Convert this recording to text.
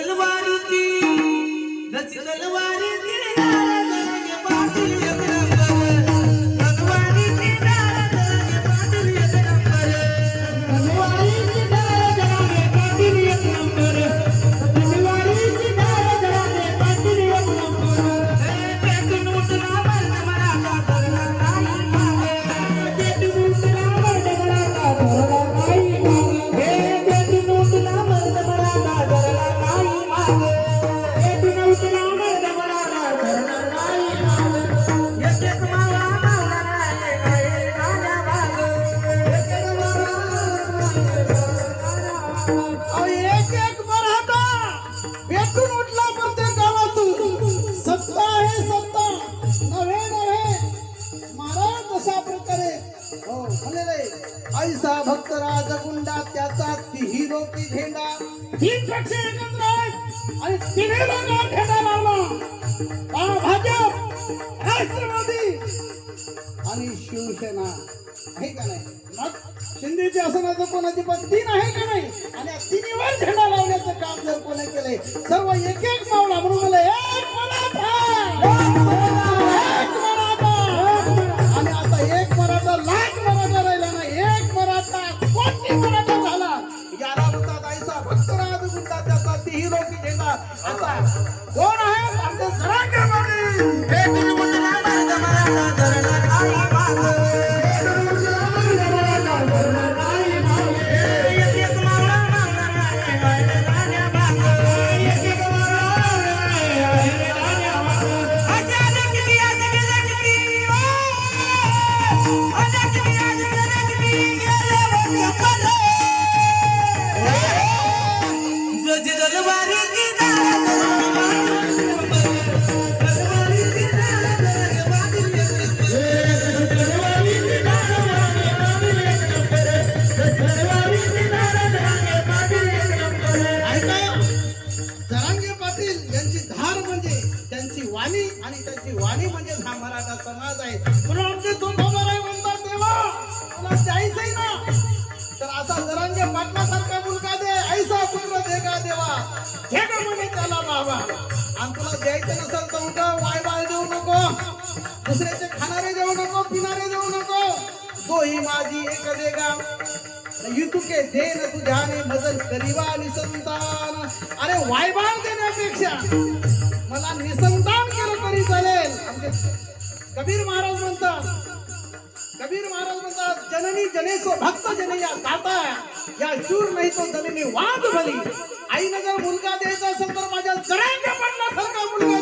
तलवार की पेटून उठला प्रत्येक गावातून. सत्ता आहे सत्ता. नव्हे नव्हे. महाराज तशा प्रकारे. हो म्हणले ऐसा भक्तराज गुंडा त्याचा हिरो की झेंडा तीन पक्ष एकत्र आहेत. आणि तिन्ही लोकांना झेंडा लावला. हा भाजप राष्ट्रवादी. आणि शिवसेना. आहे का नाही? शिंदेची असण्याचं कोणाची पण तीन आहे का नाही? आणि या तिन्हीवर झेंडा लावण्याचं काम जर कोणी केलंय सर्व एक एक मावला म्हणून मला एक मराठा! आणि आता एक मराठा लाख मराठा राहिला ना एक मराठा कोटी मराठा झाला? याला म्हणतात ऐसा भक्तराज गुंडा त्याचा ती हिरो की झेंडा. आता कोण आहे? आमचे जरांगे त्यांची वाणी म्हणजे हा मराठा समाज आहे. म्हणून आमचे तुकोबाराय म्हणतात देवा मला जायचंय ना. तर असा जरांगे पाटलासारखा मुलगा दे ऐसा पुत्र दे का देवा. हे का म्हणे त्याला बाबा. आणि तुला द्यायचं नसेल तर उठा वाय बाय देऊ नको. दुसऱ्याचे खाणारे देऊ नको पिणारे देऊ नको. तो ही माझी एक देगा. युतुके दे न तुझ्याने भजन करीवा निसंतान. अरे वायबाळ देण्यापेक्षा मला निसंत कबीर महाराज म्हणतात कबीर महाराज म्हणतात जननी जनेसो भक्त जने या दाता या शूर नाही तो जननी वाद भली. आई जर मुलगा द्यायचा असेल तर माझ्या जरांच्या पडण्यासारखा मुलगा